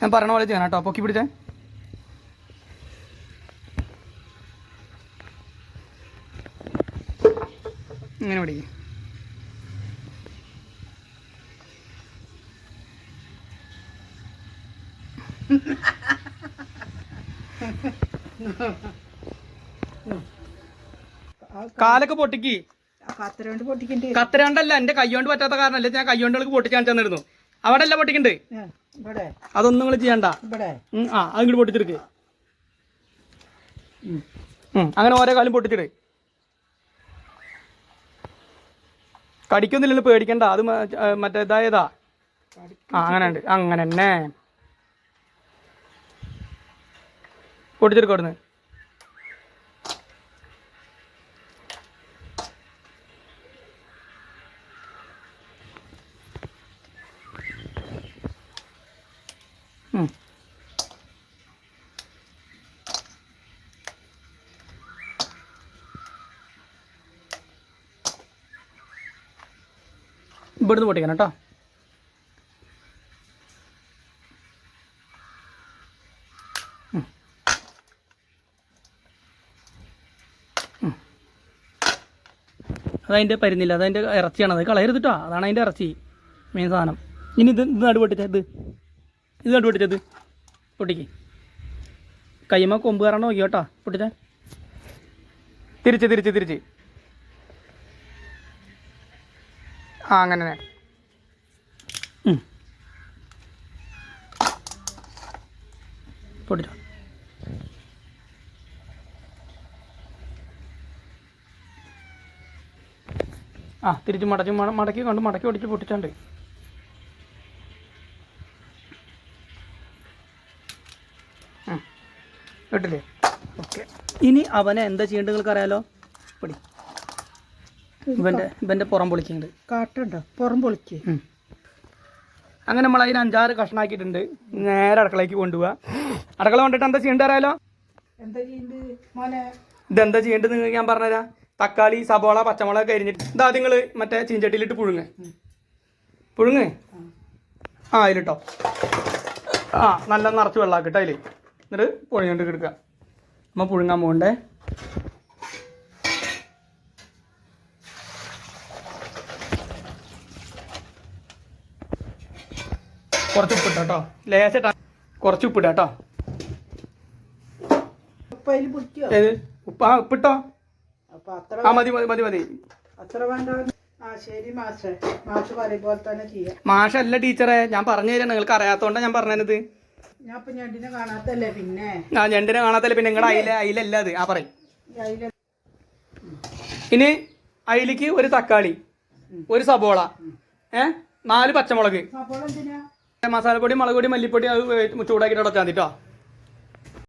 ഞാൻ പറഞ്ഞ പോലെ ചെയ്യണം കേട്ടോ പൊക്കി പിടിച്ചേ. ഇങ്ങനെ പിടിക്കും. കാലൊക്കെ പൊട്ടിക്ക്. കത്തരണ്ട് പൊട്ടിക്കണ്ട്. കത്തരാണ്ടല്ല എന്റെ കൈകൊണ്ട് പറ്റാത്ത കാരണല്ലേ ഞാൻ കൈ കൈകൊണ്ടുകൾക്ക് പൊട്ടിക്കാൻ തന്നിരുന്നു അവിടെ അല്ല പൊട്ടിക്കണ്ട് അതൊന്നും നിങ്ങൾ ചെയ്യണ്ട. ആ അത് ഇങ്ങോട്ട് പൊട്ടിച്ചെടുക്ക്. അങ്ങനെ ഓരോ കാലം പൊട്ടിച്ചിട്. കടിക്കൊന്നുമില്ലല്ലോ പേടിക്കണ്ട. അത് മറ്റേ ഇതായതാ. ആ അങ്ങനെ ഉണ്ട് അങ്ങനെ തന്നെ പൊട്ടിച്ചെടുക്കും അവിടുന്ന്. ഇവിടുന്ന് പൊട്ടിക്കണം കേട്ടോ. അതതിന്റെ പരുന്നില്ല അതതിന്റെ ഇറച്ചിയാണ് അത് കളയരുത് കേട്ടോ. അതാണ് അതിന്റെ ഇറച്ചി മെയിൻ സാധനം. ഇനി ഇത് ഇത് നടു ഇത്. ഇത് കണ്ടു പൊട്ടിച്ചത്? പൊട്ടിക്ക്. കയ്യമ്മ കൊമ്പ് കയറാൻ നോക്കി കേട്ടോ പൊട്ടിച്ച. തിരിച്ച് തിരിച്ച് തിരിച്ച്. ആ അങ്ങനെ. പൊട്ടിച്ചോ. ആ തിരിച്ച് മടച്ച് മടക്കി കൊണ്ട് മടക്കി ഓടിച്ച് പൊട്ടിച്ചുണ്ട്. കേട്ടില്ലേ? ഓക്കെ. ഇനി അവനെ എന്താ ചെയ്യേണ്ടത് നിങ്ങൾക്ക് അറിയാലോ പിടി. ഇവന്റെ ഇവന്റെ പുറം പൊളിക്കുന്നുണ്ട് കാട്ടുണ്ടോ. പുറം പൊളിക്ക്. അങ്ങനെ നമ്മൾ അതിന് അഞ്ചാറ് കഷ്ണാക്കിയിട്ടുണ്ട്. നേരെ അടുക്കളയ്ക്ക് കൊണ്ടുപോവാ. അടുക്കള കൊണ്ടിട്ട് എന്താ ചെയ്യേണ്ടത് അറിയാലോ? എന്താ ചെയ്യുന്നത് മോനെ. ഇതെന്താ ചെയ്യേണ്ടത് നിങ്ങൾക്ക് ഞാൻ പറഞ്ഞുതരാം? തക്കാളി സബോള പച്ചമുളക് കരിഞ്ഞിട്ട് ഇതാ നിങ്ങൾ മറ്റേ ചീഞ്ചട്ടിയിലിട്ട് പുഴുങ്ങ്. പുഴുങ്ങ്? ആ. അതിലിട്ടോ. ആ നല്ല നിറച്ച് വെള്ളമാക്കിട്ടോ അതിൽ എന്നിട്ട് പുഴങ്ങോട്ട് കിടക്കുക നമ്മൾ പുഴുങ്ങാൻ പോകണ്ടേ? കുറച്ച് ഉപ്പിട്ടോ ലേശം ലേശട്ടാ കുറച്ച് ഉപ്പിട്ടോ കേട്ടോ. ഉപ്പ് ഏത്? ഉപ്പ് ആ ഉപ്പിട്ടോ? ആ മതി മതി മതി മതി. മാഷല്ല ടീച്ചറെ ഞാൻ പറഞ്ഞു തരാം. നിങ്ങൾക്ക് അറിയാത്തോണ്ടാ ഞാൻ പറഞ്ഞത്. ഞാൻ ഇപ്പൊ ഞണ്ടിനെ കാണാത്തല്ലേ പിന്നെ? ആ ഞണ്ടിനെ കാണാത്തല്ലേ പിന്നെ നിങ്ങളുടെ അയില അയിലല്ല അത്. ആ പറയും. ഇനി അയിലേക്ക് ഒരു തക്കാളി ഒരു സബോള ഏ? നാല് പച്ചമുളക്. മസാലപ്പൊടി മുളക് പൊടി മല്ലിപ്പൊടി അത് ചൂടാക്കിയിട്ട് അടച്ചാൽ മതി കേട്ടോ